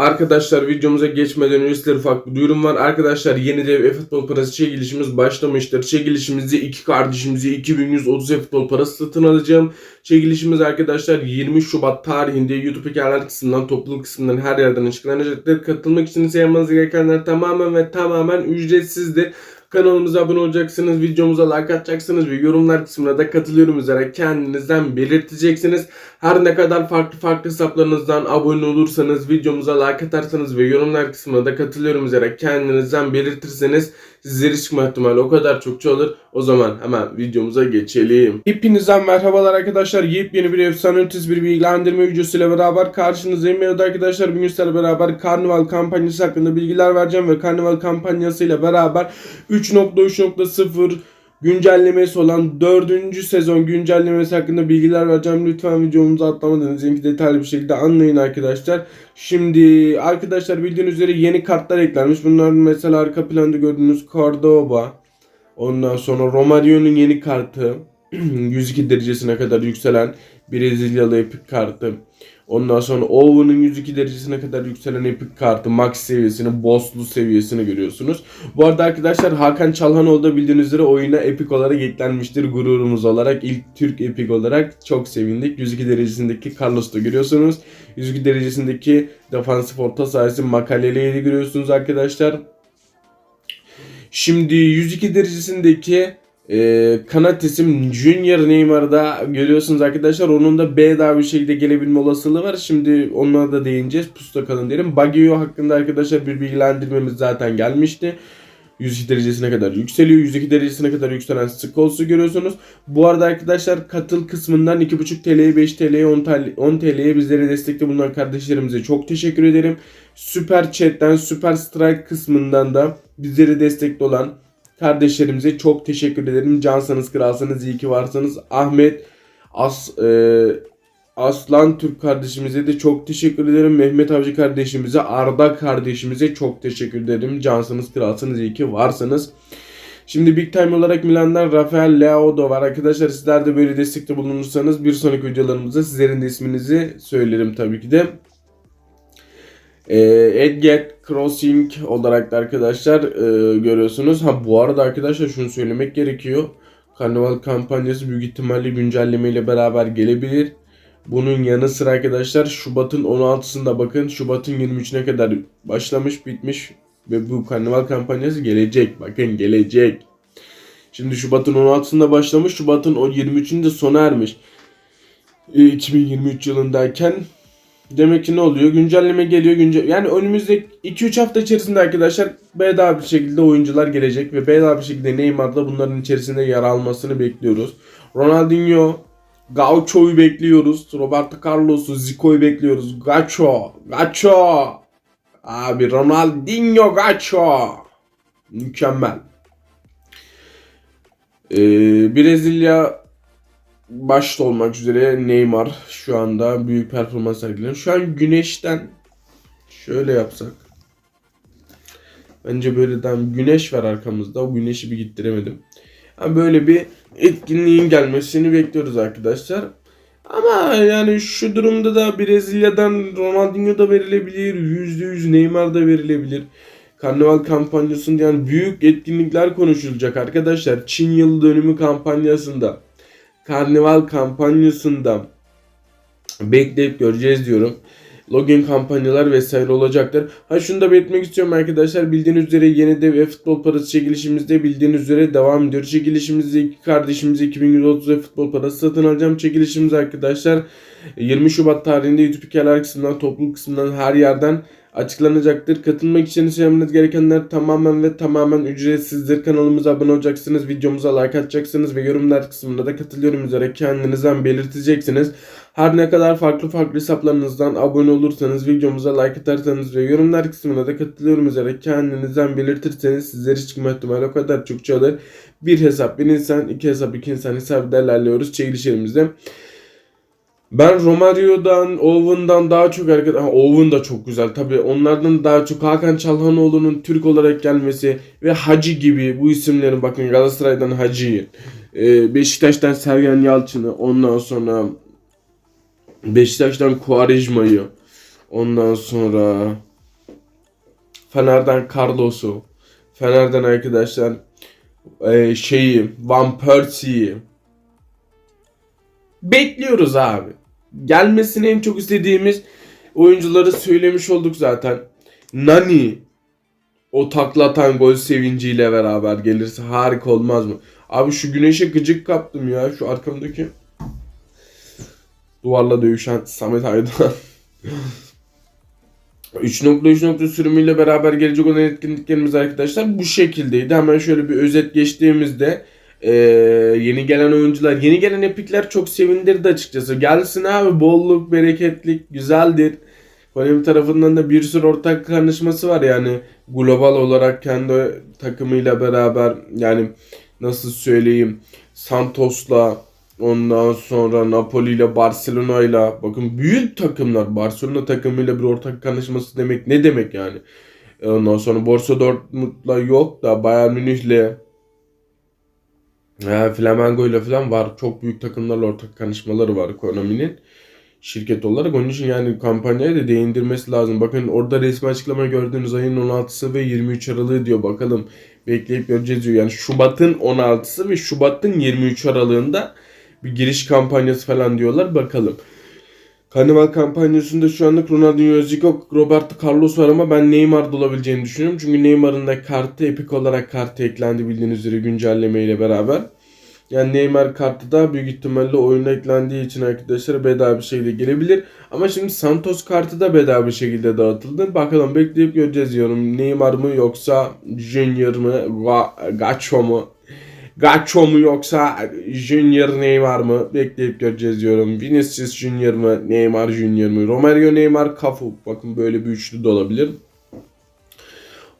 Arkadaşlar videomuza geçmeden önce sizlere ufak bir duyurum var. Arkadaşlar yeni dev e-futbol parası çekilişimiz başlamıştır. Çekilişimizde iki kardeşimize 2130 e-futbol parası satın alacağım. Çekilişimiz arkadaşlar 20 Şubat tarihinde YouTube hikayeler kısmından, topluluk kısmından her yerden açıklanacaktır. Katılmak için ise gerekenler tamamen ve tamamen ücretsizdir. Kanalımıza abone olacaksınız, videomuza like atacaksınız ve yorumlar kısmına da katılıyorum üzere kendinizden belirteceksiniz. Her ne kadar farklı farklı hesaplarınızdan abone olursanız, videomuza like atarsanız ve yorumlar kısmına da katılıyorum üzere kendinizden belirtirseniz sizleri çıkma ihtimali o kadar çokça olur. O zaman hemen videomuza geçelim. Hepinizden merhabalar arkadaşlar. Yepyeni bir efsane ötesi bir bilgilendirme videosuyla beraber karşınızdayım. Evet arkadaşlar bugün sizlerle beraber Karnival kampanyası hakkında bilgiler vereceğim ve Karnival kampanyasıyla beraber 3.3.0 güncellemesi olan 4. sezon güncellemesi hakkında bilgiler vereceğim. Lütfen videomuzu atlamadan izleyin detaylı bir şekilde anlayın arkadaşlar. Şimdi arkadaşlar bildiğiniz üzere yeni kartlar eklenmiş. Bunlar mesela arka planda gördüğünüz Cordoba. Ondan sonra Romario'nun yeni kartı. 102 derecesine kadar yükselen Brezilyalı epik kartı. Ondan sonra Owen'ın 102 derecesine kadar yükselen epik kartı max seviyesini, bosslu seviyesini görüyorsunuz. Bu arada arkadaşlar Hakan Çalhanoğlu da bildiğiniz üzere oyuna epik olarak eklenmiştir gururumuz olarak. ilk Türk epik olarak çok sevindik. 102 derecesindeki Carlos'u da görüyorsunuz. 102 derecesindeki defansif orta sahası Makalele'yi de görüyorsunuz arkadaşlar. Şimdi 102 derecesindeki e, kanat isim Junior Neymar'da görüyorsunuz arkadaşlar. Onun da B daha bir şekilde gelebilme olasılığı var. Şimdi onlara da değineceğiz. Pusta kalın derim. Baggio hakkında arkadaşlar bir bilgilendirmemiz zaten gelmişti. 102 derecesine kadar yükseliyor. 102 derecesine kadar yükselen Scholes'u görüyorsunuz. Bu arada arkadaşlar katıl kısmından 2.5 TL'ye 5 TL'ye 10 TL 10 TL'ye bizlere destekte bulunan kardeşlerimize çok teşekkür ederim. Süper Chat'ten Süper Strike kısmından da bizlere destekli olan kardeşlerimize çok teşekkür ederim. Cansanız kralsanız iyi ki varsınız. Ahmet As e, Aslan Türk kardeşimize de çok teşekkür ederim. Mehmet Avcı kardeşimize, Arda kardeşimize çok teşekkür ederim. Cansınız kralsınız iyi ki varsınız. Şimdi Big Time olarak Milan'dan Rafael Leao var. Arkadaşlar sizler de böyle destekte bulunursanız bir sonraki videolarımızda sizlerin de isminizi söylerim tabii ki de. Ee, Edget Crossing olarak da arkadaşlar e, görüyorsunuz. Ha bu arada arkadaşlar şunu söylemek gerekiyor. Karnaval kampanyası büyük ihtimalle güncelleme ile beraber gelebilir. Bunun yanı sıra arkadaşlar Şubat'ın 16'sında bakın Şubat'ın 23'üne kadar başlamış bitmiş ve bu karnaval kampanyası gelecek. Bakın gelecek. Şimdi Şubat'ın 16'sında başlamış Şubat'ın o 23'ünde sona ermiş. E, 2023 yılındayken Demek ki ne oluyor? Güncelleme geliyor. Güncel yani önümüzdeki 2-3 hafta içerisinde arkadaşlar bedava bir şekilde oyuncular gelecek ve bedava bir şekilde Neymar'da bunların içerisinde yer almasını bekliyoruz. Ronaldinho, Gaucho'yu bekliyoruz. Roberto Carlos'u, Zico'yu bekliyoruz. Gacho, Gacho. Abi Ronaldinho Gacho. Mükemmel. Ee, Brezilya başta olmak üzere Neymar şu anda büyük performans sergiliyor. Şu an güneşten şöyle yapsak. Bence böyle daha güneş var arkamızda. O güneşi bir gittiremedim. Yani böyle bir etkinliğin gelmesini bekliyoruz arkadaşlar. Ama yani şu durumda da Brezilya'dan Ronaldinho da verilebilir. %100 Neymar da verilebilir. Karnaval kampanyasında yani büyük etkinlikler konuşulacak arkadaşlar. Çin yıl dönümü kampanyasında. Karnival kampanyasında bekleyip göreceğiz diyorum. Login kampanyalar vesaire olacaktır. Ha şunu da belirtmek istiyorum arkadaşlar. Bildiğiniz üzere yeni dev ve futbol parası çekilişimizde bildiğiniz üzere devam ediyor. Çekilişimizde iki kardeşimize 2130 futbol parası satın alacağım. Çekilişimiz arkadaşlar 20 Şubat tarihinde YouTube hikayeler kısmından, topluluk kısmından her yerden açıklanacaktır. Katılmak için yapmanız gerekenler tamamen ve tamamen ücretsizdir. Kanalımıza abone olacaksınız, videomuza like atacaksınız ve yorumlar kısmında da katılıyorum üzere kendinizden belirteceksiniz. Her ne kadar farklı farklı hesaplarınızdan abone olursanız, videomuza like atarsanız ve yorumlar kısmına da katılıyorum üzere kendinizden belirtirseniz sizleri çıkma ihtimali o kadar çok alır. Bir hesap bir insan, iki hesap iki insan hesabı ilerliyoruz çekilişlerimizde. Ben Romario'dan, Owen'dan daha çok hareket... Ha, Owen da çok güzel. Tabi onlardan daha çok Hakan Çalhanoğlu'nun Türk olarak gelmesi ve Hacı gibi bu isimlerin bakın Galatasaray'dan Hacı'yı, e, Beşiktaş'tan Sergen Yalçın'ı, ondan sonra Beşiktaş'tan Quaresma'yı, ondan sonra Fener'den Carlos'u, Fener'den arkadaşlar e, şeyi, Van Persie'yi bekliyoruz abi. Gelmesini en çok istediğimiz oyuncuları söylemiş olduk zaten. Nani o taklatan gol sevinciyle beraber gelirse harika olmaz mı? Abi şu güneşe gıcık kaptım ya. Şu arkamdaki duvarla dövüşen Samet Aydan. 3.3 sürümüyle beraber gelecek olan etkinliklerimiz arkadaşlar bu şekildeydi. Hemen şöyle bir özet geçtiğimizde eee, yeni gelen oyuncular, yeni gelen epikler çok sevindirdi açıkçası. Gelsin abi bolluk, bereketlik, güzeldir. Konami tarafından da bir sürü ortak karışması var yani global olarak kendi takımıyla beraber yani nasıl söyleyeyim Santos'la ondan sonra Napoli ile Barcelona ile bakın büyük takımlar Barcelona takımıyla bir ortak kanışması demek ne demek yani ondan sonra Borussia Dortmund'la yok da Bayern Münih'le e, Flamengo ile falan var. Çok büyük takımlarla ortak kanışmaları var Konami'nin şirket olarak. Onun için yani kampanyaya da değindirmesi lazım. Bakın orada resmi açıklama gördüğünüz ayın 16'sı ve 23 Aralığı diyor. Bakalım bekleyip göreceğiz diyor. Yani Şubat'ın 16'sı ve Şubat'ın 23 Aralığında bir giriş kampanyası falan diyorlar. Bakalım. Karnaval kampanyasında şu anlık Ronaldinho, Zico, Roberto Carlos var ama ben Neymar'da olabileceğini düşünüyorum. Çünkü Neymar'ın da kartı epik olarak kartı eklendi bildiğiniz üzere güncelleme ile beraber. Yani Neymar kartı da büyük ihtimalle oyuna eklendiği için arkadaşlar bedava bir şekilde gelebilir. Ama şimdi Santos kartı da bedava bir şekilde dağıtıldı. Bakalım bekleyip göreceğiz diyorum. Neymar mı yoksa Junior mı? Ga- Gacho mu? Gacho mu yoksa Junior Neymar mı? Bekleyip göreceğiz diyorum. Vinicius Junior mı? Neymar Junior mu? Romario Neymar Cafu. Bakın böyle bir üçlü de olabilir.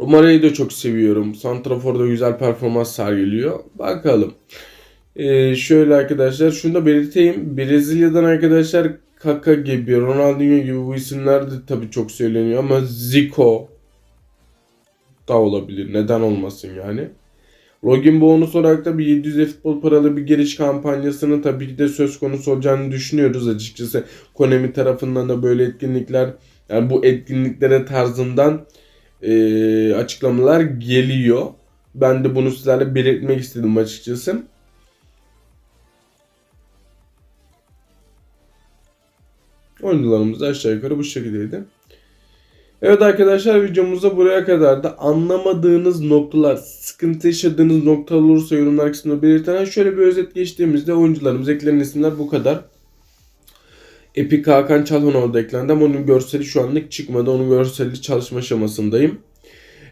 Romario'yu da çok seviyorum. Santrafor'da güzel performans sergiliyor. Bakalım. Ee, şöyle arkadaşlar şunu da belirteyim. Brezilya'dan arkadaşlar Kaka gibi, Ronaldinho gibi bu isimler de tabii çok söyleniyor ama Zico da olabilir. Neden olmasın yani. Login bonus olarak da bir 700 futbol paralı bir giriş kampanyasının tabii ki de söz konusu olacağını düşünüyoruz açıkçası. Konami tarafından da böyle etkinlikler yani bu etkinliklere tarzından eee, açıklamalar geliyor. Ben de bunu sizlerle belirtmek istedim açıkçası. Oyuncularımız da aşağı yukarı bu şekildeydi. Evet arkadaşlar videomuzda buraya kadar da anlamadığınız noktalar, sıkıntı yaşadığınız noktalar olursa yorumlar kısmında belirten şöyle bir özet geçtiğimizde oyuncularımız eklenen isimler bu kadar. Epic Hakan Çalhanoğlu da eklendi ama onun görseli şu anlık çıkmadı. Onun görseli çalışma aşamasındayım.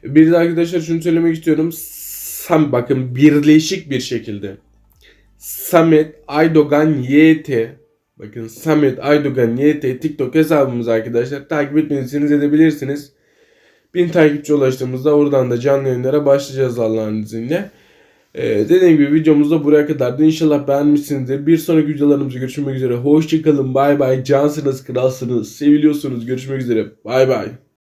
Bir de arkadaşlar şunu söylemek istiyorum. Sam bakın birleşik bir şekilde. Samet Aydogan YT Bakın Samet Aydogan YT TikTok hesabımız arkadaşlar. Takip etmediyseniz edebilirsiniz. Bin takipçi ulaştığımızda oradan da canlı yayınlara başlayacağız Allah'ın izniyle. Ee, dediğim gibi videomuz da buraya kadardı. İnşallah beğenmişsinizdir. Bir sonraki videolarımızda görüşmek üzere. Hoşçakalın. Bay bay. Cansınız, kralsınız. Seviliyorsunuz. Görüşmek üzere. Bay bay.